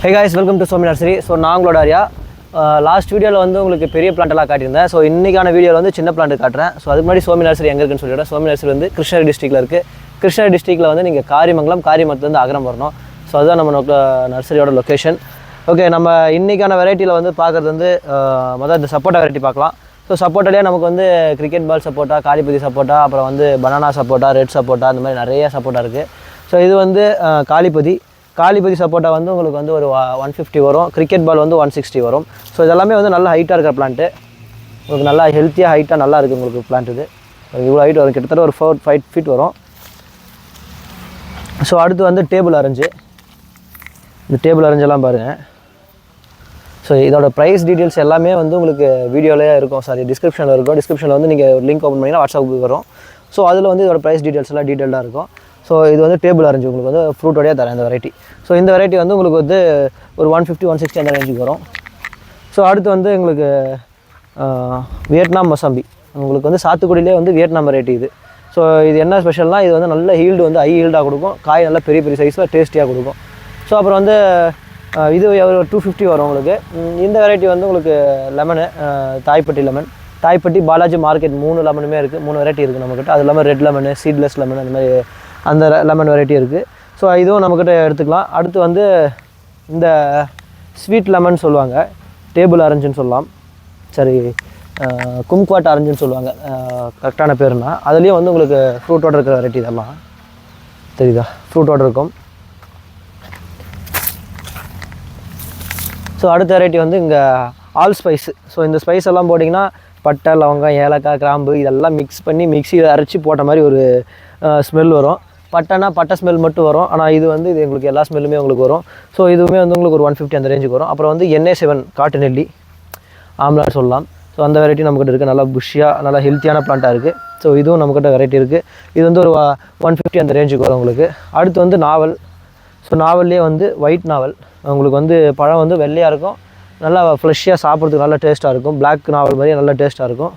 Hey guys welcome to Somi nursery so நாங்களோட உங்களோட Arya. Last வீடியோவில் வந்து உங்களுக்கு பெரிய பிளான்ட்டெல்லாம் காட்டியிருந்தேன். ஸோ இன்றைக்கான வீடியோவில் வந்து சின்ன பிளான்ட் காட்டுறேன். ஸோ அதுக்கு முன்னாடி சோமி நர்சரி எங்கே இருக்குன்னு சொல்லிவிட சோமி நர்சரி வந்து கிருஷ்ணகிரி டிஸ்ட்ரிக்ட்டில் இருக்குது கிருஷ்ணகிரி டிஸ்ட்ரிக்ட்டில் வந்து நீங்கள் காரிமங்கலம் காரியமத்துலேருந்து அகரம் வரணும். ஸோ அதுதான் நம்ம நோக்க நர்சரியோட லொக்கேஷன் ஓகே நம்ம இன்றைக்கான வெரைட்டியில் வந்து பார்க்குறது வந்து மொதல் இந்த சப்போட்டா வெரைட்டி பார்க்கலாம். ஸோ சப்போட்டாலே நமக்கு வந்து கிரிக்கெட் பால் சப்போட்டா காளிபதி சப்போட்டா அப்புறம் வந்து பனானா சப்போட்டா ரெட் சப்போட்டா அந்த மாதிரி நிறைய சப்போட்டா இருக்குது ஸோ இது வந்து காளிபதி காலிபதி சப்போட்டா வந்து உங்களுக்கு வந்து ஒரு ஒன் ஃபிஃப்டி வரும். கிரிக்கெட் பால் வந்து ஒன் சிக்ஸ்டி வரும். ஸோ இதெல்லாமே வந்து நல்ல ஹைட்டாக இருக்கிற பிளான்ட்டு உங்களுக்கு நல்லா ஹெல்த்தியாக ஹைட்டாக நல்லா இருக்குது உங்களுக்கு பிளான்ட் இது. இவ்வளோ ஹைட் வரும். கிட்டத்தட்ட ஒரு ஃபோர் ஃபைவ் ஃபீட் வரும். ஸோ அடுத்து வந்து டேபிள் அரேஞ்சு. இந்த டேபிள் அரேஞ்செல்லாம் பாருங்கள் ஸோ இதோட ப்ரைஸ் டீட்டெயில்ஸ் எல்லாமே வந்து உங்களுக்கு வீடியோலேயே இருக்கும். சாரி டிஸ்கிரிப்ஷனில் இருக்கும். டிஸ்கிரிப்ஷனில் வந்து நீங்கள் ஒரு லிங்க் ஓப்பன் பண்ணிங்கன்னா வாட்ஸ்அப் வரும். ஸோ அதில் வந்து இதோட ப்ரைஸ் டீட்டெயில்ஸ் எல்லாம் டீட்டெயிலாக இருக்கும். ஸோ இது வந்து டேபிள் ஆரஞ்சு உங்களுக்கு வந்து ஃப்ரூட்டோடய தரேன் இந்த வெரைட்டி ஸோ இந்த வெரைட்டி வந்து உங்களுக்கு வந்து ஒரு ஒன் ஃபிஃப்டி ஒன் சிக்ஸ்டி அந்த ரேஞ்சுக்கு வரும். ஸோ அடுத்து வந்து எங்களுக்கு வியட்நாம் மசாம்பி. உங்களுக்கு வந்து சாத்துக்குடியிலே வந்து வியட்நாம் வெரைட்டி இது. ஸோ இது என்ன ஸ்பெஷல்னால் இது வந்து நல்ல ஹீல்டு வந்து ஹை ஹீல்டாக கொடுக்கும். காய் நல்லா பெரிய பெரிய சைஸில் டேஸ்டியாக கொடுக்கும். ஸோ அப்புறம் வந்து இது ஒரு டூ ஃபிஃப்டி வரும் உங்களுக்கு. இந்த வெரைட்டி வந்து உங்களுக்கு லெமனு தாய்ப்பட்டி லெமன் தாய்ப்பட்டி பாலாஜி மார்க்கெட் மூணு லெமனுமே இருக்குது மூணு வெரைட்டி இருக்குது நம்மக்கிட்ட அது இல்லாமல் ரெட் லெமனு சீட்லெஸ் லெமன் அந்த மாதிரி அந்த லெமன் வெரைட்டி இருக்குது ஸோ இதுவும் நம்மக்கிட்ட எடுத்துக்கலாம். அடுத்து வந்து இந்த ஸ்வீட் லெமன் சொல்லுவாங்க. டேபிள் ஆரஞ்சுன்னு சொல்லலாம். சரி கும்குவாட் ஆரஞ்சுன்னு சொல்லுவாங்க. கரெக்டான பேருனா அதுலேயும் வந்து உங்களுக்கு ஃப்ரூட்டோட இருக்கிற வெரைட்டி இதெல்லாம் தெரியுதா? ஃப்ரூட்டோட இருக்கும். ஸோ அடுத்த வெரைட்டி வந்து இங்கே ஆல் ஸ்பைஸு ஸோ இந்த ஸ்பைஸ் எல்லாம் போட்டிங்கன்னா பட்டை லவங்கம் ஏலக்காய் கிராம்பு இதெல்லாம் மிக்ஸ் பண்ணி மிக்சியில் அரைச்சி போட்ட மாதிரி ஒரு ஸ்மெல் வரும். பட்டைனா பட்டை ஸ்மெல் மட்டும் வரும். ஆனால் இது வந்து இது உங்களுக்கு எல்லா ஸ்மெல்லுமே உங்களுக்கு வரும். ஸோ இதுவுமே வந்து உங்களுக்கு ஒரு ஒன் ஃபிஃப்டி அந்த ரேஞ்சுக்கு வரும். அப்புறம் வந்து என்ஏ செவன் காட்டு நெல்லி ஆம்லா சொல்லலாம். ஸோ அந்த வெரைட்டி நம்மக்கிட்ட இருக்குது நல்லா புஷ்ஷியாக நல்லா ஹெல்த்தியான பிளான்ட்டாக இருக்குது ஸோ இதுவும் நம்மக்கிட்ட வெரைட்டி இருக்குது இது வந்து ஒரு ஒன் ஃபிஃப்டி அந்த ரேஞ்சுக்கு வரும் உங்களுக்கு. அடுத்து வந்து நாவல். ஸோ நாவல்லே வந்து ஒயிட் நாவல். உங்களுக்கு வந்து பழம் வந்து வெள்ளையாக இருக்கும். நல்லா ஃப்ரெஷ்ஷாக சாப்பிட்றதுக்கு நல்லா டேஸ்ட்டாக இருக்கும். பிளாக் நாவல் மாதிரியே நல்லா டேஸ்ட்டாக இருக்கும்.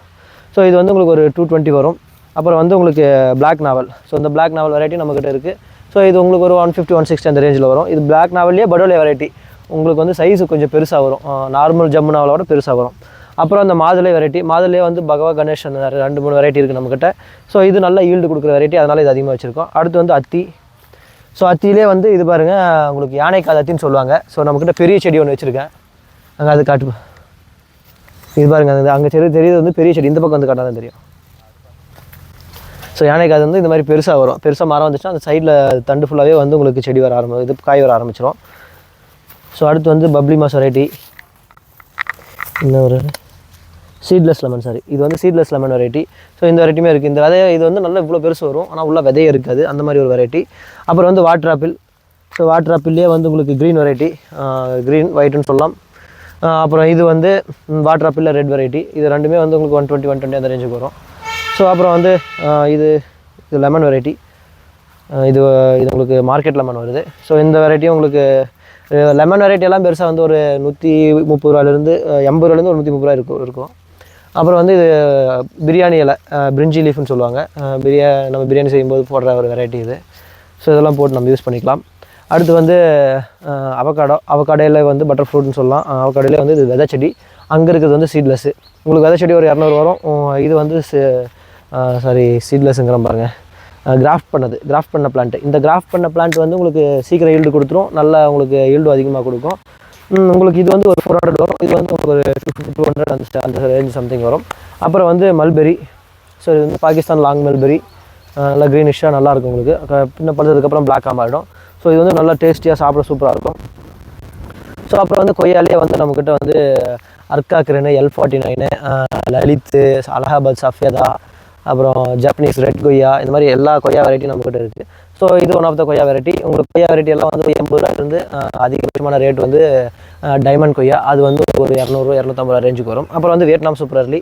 ஸோ இது வந்து உங்களுக்கு ஒரு டூ டுவெண்ட்டி வரும். அப்புறம் வந்து உங்களுக்கு பிளாக் நாவல் ஸோ இந்த பிளாக் நாவல் வெரைட்டி நம்மக்கிட்ட இருக்குது ஸோ இது உங்களுக்கு ஒரு ஒன் ஃபிஃப்டி ஒன் சிக்ஸ்டி அந்த ரேஞ்சில் வரும். இது பிளாக் நாவல்லே படோலே வெரைட்டி உங்களுக்கு வந்து சைஸ் கொஞ்சம் பெருசாக வரும். நார்மல் ஜம்மு நாவலோட பெருசாக வரும். அப்புறம் அந்த மாதுளை வெரைட்டி மாதுளை வந்து பகவா கணேஷ் அந்த ரெண்டு மூணு வெரைட்டி இருக்குது நம்மக்கிட்ட ஸோ இது நல்ல ஈல்டு கொடுக்குற வெரைட்டி அதனால் இது அதிகமாக வச்சுருக்கோம். அடுத்து வந்து அத்தி. ஸோ அத்தியிலே வந்து இது பாருங்கள் உங்களுக்கு யானைக்காத அத்தின்னு சொல்லுவாங்க. ஸோ நம்மக்கிட்ட பெரிய செடி ஒன்று வச்சுருக்கேன். அங்கே அது காட்டு இது பாருங்க அது அங்கே செடி தெரியுது வந்து பெரிய செடி. இந்த பக்கம் வந்து காட்டாதான் தெரியும். ஸோ யானைக்காது வந்து இந்த மாதிரி பெருசாக வரும். பெருசாக மரம் வந்துச்சுன்னா அந்த சைடில் தண்டு ஃபுல்லாகவே வந்து உங்களுக்கு செடி வர ஆரம்பி இது காய் வர ஆரம்பிச்சிடும் ஸோ அடுத்து வந்து பப்ளி மாஸ் வெரைட்டி இன்னொரு சீட்லெஸ் லெமன் சாரி இது வந்து சீட்லெஸ் லெமன் வெரைட்டி ஸோ இந்த வெரைட்டியுமே இருக்குது இந்த விதையை இது வந்து நல்லா இவ்வளோ பெருசு வரும். ஆனால் உள்ள விதையே இருக்காது. அந்த மாதிரி ஒரு வெரைட்டி அப்புறம் வந்து வாட்டர் ஆப்பிள் ஸோ வாட்டர் ஆப்பிள்லேயே வந்து உங்களுக்கு க்ரீன் வெரைட்டி க்ரீன் ஒயிட்டுன்னு சொல்லலாம். அப்புறம் இது வந்து வாட்டர் ஆப்பிளில் ரெட் வெரைட்டி இது ரெண்டுமே வந்து உங்களுக்கு ஒன் டுவெண்ட்டி ஒன் டுவெண்ட்டி அந்த ரேஞ்சுக்கு வரும். ஸோ அப்புறம் வந்து இது இது லெமன் வெரைட்டி இது இது உங்களுக்கு மார்க்கெட் லெமன் வருது. ஸோ இந்த வெரைட்டியும் உங்களுக்கு லெமன் வெரைட்டி எல்லாம் பெருசாக வந்து ஒரு நூற்றி முப்பது ரூபாயிலேருந்து எண்பது ரூபாயிலேருந்து ஒரு நூற்றி முப்பது ரூபா இருக்கும் இருக்கும். அப்புறம் வந்து இது பிரியாணி இலை பிரிஞ்சி லீஃப்னு சொல்லுவாங்க. பிரியா நம்ம பிரியாணி செய்யும்போது போடுற ஒரு வெரைட்டி இது. ஸோ இதெல்லாம் போட்டு நம்ம யூஸ் பண்ணிக்கலாம். அடுத்து வந்து அவக்காடோ அவக்காடையில் வந்து பட்டர் ஃப்ரூட்னு சொல்லலாம். அவகாடையிலே வந்து இது விதை செடி. அங்கே இருக்கிறது வந்து சீட்லெஸ்ஸு உங்களுக்கு விதை செடி ஒரு இரநூறு வரும். இது வந்து சாரி சீட்லெஸ்ஸுங்கிற பாருங்க. கிராஃப்ட் பண்ணது கிராஃப்ட் பண்ண பிளான்ட் இந்த கிராஃப்ட் பண்ண பிளான்ட் வந்து உங்களுக்கு சீக்கிரம் ஈல்டு கொடுத்துரும். நல்லா உங்களுக்கு ஈல்டு அதிகமாக கொடுக்கும். உங்களுக்கு இது வந்து ஒரு ஃபோர் ஹண்ட்ரட் வரும். இது வந்து உங்களுக்கு ஒரு ஃபிஃப்டி டூ ஹண்ட்ரட் அந்த அந்த ரேஞ்ச் சம்திங் வரும். அப்புறம் வந்து மல்பெரி ஸோ இது வந்து பாகிஸ்தான் லாங் மல்பெரி நல்லா க்ரீனிஷாக நல்லாயிருக்கும் உங்களுக்கு. பின்ன பழுத்ததுக்கப்புறம் பிளாக்காக மாறிடும். ஸோ இது வந்து நல்லா டேஸ்டியாக சாப்பிட சூப்பராக இருக்கும். ஸோ அப்புறம் வந்து கொய்யாலே வந்து நம்மக்கிட்ட வந்து Arka Kiran L forty nine Lalit Allahabad Safeda அப்புறம் ஜப்பனீஸ் ரெட் கொய்யா இந்த மாதிரி எல்லா கொய்யா வெரைட்டியும் நம்மக்கிட்ட இருக்குது ஸோ இது ஒன் ஆஃப் த கொய்யா வெரைட்டி உங்களுக்கு கொய்யா வெரைட்டி எல்லாம் வந்து எண்பது ரூபாயிலிருந்து அதிகபட்சமான ரேட் வந்து டைமண்ட் கொய்யா. அது வந்து ஒரு இரநூறு இரநூத்தம்பது ரூபா ரேஞ்சுக்கு வரும். அப்புறம் வந்து வியட்நாம் சூப்பர் அர்லி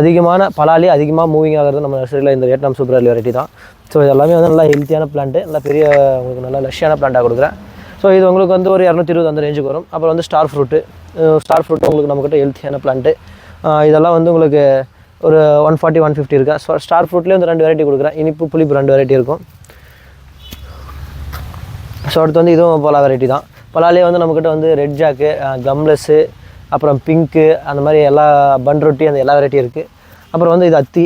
அதிகமான பலாலி அதிகமாக மூவிங் ஆகிறது நம்ம நர்சரியில் இந்த வியட்நாம் சூப்பர் அர்லி வெரைட்டி தான். ஸோ இது எல்லாமே வந்து நல்லா ஹெல்த்தியான பிளான்ட்டு நல்லா பெரிய உங்களுக்கு நல்லா லஷ்ஷியான பிளான்ட்டாக கொடுக்குறேன். ஸோ இது உங்களுக்கு வந்து ஒரு இரநூத்தி இருபது அந்த ரேஞ்சுக்கு வரும். அப்புறம் வந்து ஸ்டார் ஃப்ரூட்டு ஸ்டார் ஃப்ரூட் உங்களுக்கு நம்மக்கிட்ட ஹெல்த்தியான பிளான்ட்டு இதெல்லாம் வந்து உங்களுக்கு ஒரு ஒன் ஃபார்ட்டி ஒன் ஃபிஃப்டி இருக்கா? ஸோ ஸ்டார் ஃப்ரூட்லேயும் ரெண்டு வெரைட்டி கொடுக்குறேன். இனிப்பு புளிப்பு ரெண்டு வெரைட்டி இருக்கும். ஸோ அடுத்து வந்து இதுவும் பலா வெரைட்டி தான். பலாலே வந்து நம்மக்கிட்ட வந்து ரெட் ஜாக்கு கம்லெஸ்ஸு அப்புறம் பிங்க்கு அந்த மாதிரி எல்லா பன் ரொட்டி அந்த எல்லா வெரைட்டியும் இருக்குது அப்புறம் வந்து இது அத்தி.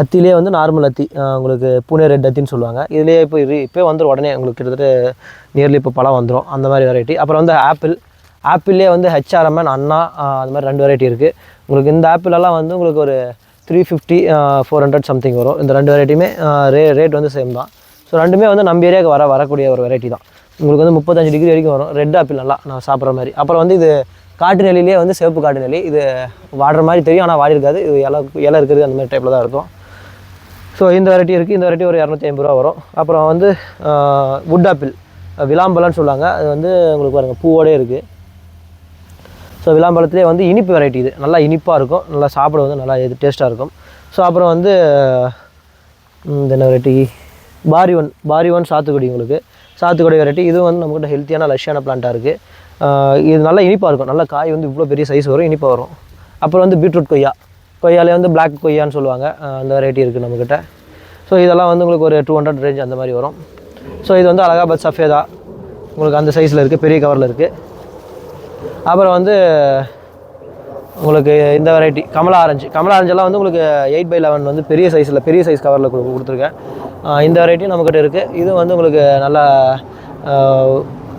அத்திலே வந்து நார்மல் அத்தி. உங்களுக்கு பூனே ரெட் அத்தின்னு சொல்லுவாங்க. இதுலேயே இப்போ இது இப்போ வந்துடும் உடனே உங்களுக்கு கிட்டத்தட்ட நியர்லி இப்போ பழம் வந்துடும் அந்த மாதிரி வெரைட்டி அப்புறம் வந்து ஆப்பிள் ஆப்பிள்லேயே வந்து ஹெச்ஆர்எம்என் அண்ணா அது மாதிரி ரெண்டு வெரைட்டி இருக்குது உங்களுக்கு இந்த ஆப்பிள் எல்லாம் வந்து உங்களுக்கு ஒரு three fifty four hundred something வரும். இந்த ரெண்டு வெரைட்டியுமே ரே ரேட் வந்து சேம் தான். ஸோ ரெண்டுமே வந்து நம்ம ஏரியாவுக்கு வர வரக்கூடிய ஒரு வெரைட்டி தான். உங்களுக்கு வந்து முப்பத்தஞ்சு டிகிரி வரைக்கும் வரும். ரெட் ஆப்பிள் நல்லா நான் சாப்பிட்ற மாதிரி. அப்புறம் வந்து இது காட்டு நெல்லிலே வந்து சிவப்பு காட்டு நெல்லி. இது வாடுற மாதிரி தெரியும் ஆனால் வாடி இருக்காது இது இலை இலை இருக்கிறது அந்த மாதிரி டைப்பில் தான் இருக்கும். ஸோ இந்த வெரைட்டி இருக்குது இந்த வெரைட்டி ஒரு இரநூத்தி ஐம்பது ரூபா வரும். அப்புறம் வந்து வுட் ஆப்பிள் விளாம்பழம்னு சொல்லுவாங்க. அது வந்து உங்களுக்கு பாருங்கள் பூவோடே இருக்குது ஸோ விளாம்பழத்துலேயே வந்து இனிப்பு வெரைட்டி இது. நல்லா இனிப்பாக இருக்கும். நல்லா சாப்பிட வந்து நல்லா இது டேஸ்ட்டாக இருக்கும். ஸோ அப்புறம் வந்து இந்த என்ன வெரைட்டி பாரி ஒன் பாரி ஒன் சாத்துக்குடி உங்களுக்கு. சாத்துக்குடி வெரைட்டி இதுவும் வந்து நம்மக்கிட்ட ஹெல்த்தியான லஷ்யான பிளான்ட்டாக இருக்குது இது நல்லா இனிப்பாக இருக்கும். நல்லா காய் வந்து இவ்வளோ பெரிய சைஸ் வரும் இனிப்பாக வரும். அப்புறம் வந்து பீட்ரூட் கொய்யா. கொய்யாலே வந்து பிளாக் கொய்யான்னு சொல்லுவாங்க. அந்த வெரைட்டி இருக்குது நம்மக்கிட்ட ஸோ இதெல்லாம் வந்து உங்களுக்கு ஒரு டூ ஹண்ட்ரட் ரேஞ்ச் அந்த மாதிரி வரும். ஸோ இது வந்து அலகாபாத் சஃபேதா. உங்களுக்கு அந்த சைஸில் இருக்குது பெரிய கவரில் இருக்குது அப்புறம் வந்து உங்களுக்கு இந்த வெரைட்டி கமலா ஆரஞ்சு. கமலா ஆரஞ்செல்லாம் வந்து உங்களுக்கு எயிட் பை லெவன் வந்து பெரிய சைஸில் பெரிய சைஸ் கவரில் கொடுத்துருக்கேன். இந்த வெரைட்டியும் நம்மக்கிட்ட இருக்குது இது வந்து உங்களுக்கு நல்லா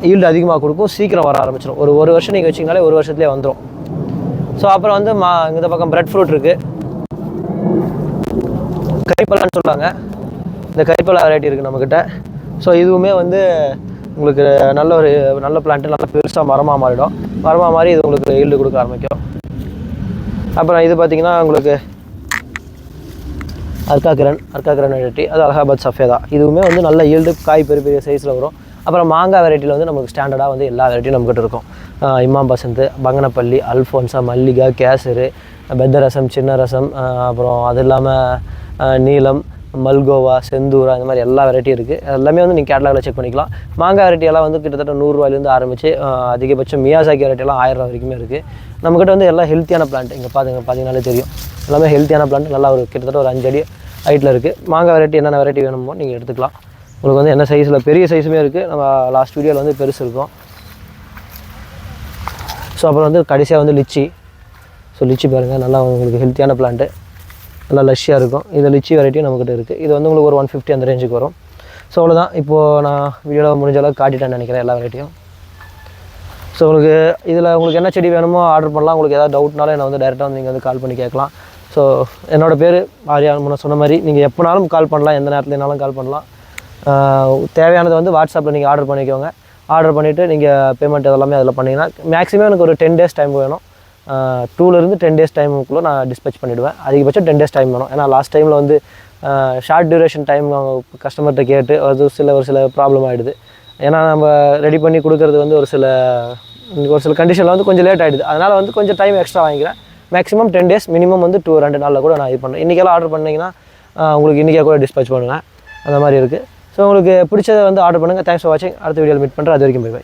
ஈல்டு அதிகமாக கொடுக்கும். சீக்கிரம் வர ஆரம்பிச்சிடும் ஒரு ஒரு வருஷம் நீங்கள் வச்சிங்கனாலே ஒரு வருஷத்துலேயே வந்துடும் ஸோ அப்புறம் வந்து மா இந்த பக்கம் ப்ரெட் ஃப்ரூட் இருக்குது கரிப்பலான்னு சொல்லுவாங்க. இந்த கரிப்பலா வெரைட்டி இருக்குது நம்மக்கிட்ட ஸோ இதுவுமே வந்து உங்களுக்கு நல்ல ஒரு நல்ல பிளான்ட்டு நல்ல பெருசாக மரமாக மாறிடும். மரமாக மாதிரி இது உங்களுக்கு ஈல்டு கொடுக்க ஆரம்பிக்கும். அப்புறம் இது பார்த்தீங்கன்னா உங்களுக்கு அர்க்காக்கிரன் அர்க்காக்கிரன் வெரைட்டி அது அலகாபாத் சஃபேதா. இதுவுமே வந்து நல்ல ஈல்டு காய் பெரிய பெரிய சைஸில் வரும். அப்புறம் மாங்காய் வெரைட்டியில் வந்து நமக்கு ஸ்டாண்டர்டாக வந்து எல்லா வெரைட்டியும் நம்மக்கிட்ட இருக்கும். ஆஹ் இமாம் பசந்த் பங்கனப்பள்ளி அல்ஃபோன்ஸா மல்லிகா கேசரு பெத்த ரசம் சின்ன ரசம் அப்புறம் அது இல்லாமல் நீலம் மல்கோவா செந்தூரா இந்த மாதிரி எல்லா வெரைட்டியும் இருக்குது எல்லாமே வந்து நீங்கள் கேட்லாகில் செக் பண்ணிக்கலாம். மாங்காய் வெரைட்டியெல்லாம் வந்து கிட்டத்தட்ட நூறுரூவாயிலேருந்து ஆரம்பித்து அதிகபட்சம் மியாசாக்கி வெரைட்டியெல்லாம் ஆயிரம் ரூபா வரைக்குமே இருக்குது நம்மக்கிட்ட வந்து எல்லாம் ஹெல்த்தியான பிளான்ட் இங்கே பார்த்துங்க பார்த்தீங்கனாலே தெரியும். எல்லாமே ஹெல்த்தியான பிளான்ட் நல்லா ஒரு கிட்டத்தட்ட ஒரு அஞ்சு அடி ஹைட்டில் இருக்குது மாங்காய் வெரைட்டி என்னென்ன வெரைட்டி வேணுமோ நீங்கள் எடுத்துக்கலாம். உங்களுக்கு வந்து என்ன சைஸில் பெரிய சைஸுமே இருக்குது நம்ம லாஸ்ட் வீடியோவில் வந்து பெருசு இருக்கும். ஸோ அப்புறம் வந்து கடைசியாக வந்து லிச்சி. ஸோ லிச்சி பாருங்கள் நல்லா உங்களுக்கு ஹெல்த்தியான பிளான்ட்டு நல்லா லஷ்ஷியாக இருக்கும். இது லிச்சி வெரைட்டியும் நம்மக்கிட்ட இருக்குது இது வந்து உங்களுக்கு ஒரு ஒன் ஃபிஃப்டி அந்த ரேஞ்சுக்கு வரும். ஸோ அவ்வளோதான் இப்போது நான் வீடியோவில் முடிஞ்ச அளவுக்கு காட்டிட்டேன்னு நினைக்கிறேன் எல்லா வெரைட்டியும் ஸோ உங்களுக்கு இதில் உங்களுக்கு என்ன செடி வேணுமோ ஆர்டர் பண்ணலாம். உங்களுக்கு ஏதாவது டவுட்னாலும் என்னை வந்து டேரெக்டாக வந்து நீங்கள் வந்து கால் பண்ணி கேட்கலாம். ஸோ என்னோடய பேர் ஆர்யா முன்ன சொன்ன மாதிரி நீங்கள் எப்போனாலும் கால் பண்ணலாம். எந்த நேரத்துலனாலும் கால் பண்ணலாம். தேவையானது தேவையானதை வந்து வாட்ஸ்அப்பில் நீங்கள் ஆர்டர் பண்ணிக்கோங்க. ஆர்டர் பண்ணிவிட்டு நீங்கள் பேமெண்ட் எல்லாமே அதில் பண்ணிங்கன்னா மேக்ஸிமம் எனக்கு ஒரு டென் டேஸ் டைம் வேணும். டூலேருந்து டென் டேஸ் டைமுக்குள்ளே நான் டிஸ்பேச் பண்ணிவிடுவேன் அதிகபட்சம் டென் டேஸ் டைம் வேணும். ஏன்னா லாஸ்ட் டைமில் வந்து ஷார்ட் டியூரேஷன் டைம் அவங்க கஸ்டமர்கிட்ட கேட்டு அது சில ஒரு சில ப்ராப்ளம் ஆகிடுது ஏன்னா நம்ம ரெடி பண்ணி கொடுக்கறது வந்து ஒரு சில ஒரு சில கண்டிஷனில் வந்து கொஞ்சம் லேட் ஆகிடுது அதனால் வந்து கொஞ்சம் டைம் எக்ஸ்ட்ரா வாங்கிக்கிறேன். மேக்ஸிமம் டென் டேஸ் மினிமம் வந்து டூ ரெண்டு நாளில் கூட நான் இது பண்ணுறேன் இன்றைக்கெல்லாம் ஆர்டர் பண்ணிங்கன்னா உங்களுக்கு இன்றைக்கே கூட டிஸ்பேச் பண்ணுவேன். அந்த மாதிரி இருக்குது ஸோ உங்களுக்கு பிடிச்சதை வந்து ஆர்டர் பண்ணுங்கள் தேங்க்ஸ் ஃபார் வாட்சிங் அடுத்த வீடியோவில் மீட் பண்ணுறேன் அது வரைக்கும் பை பை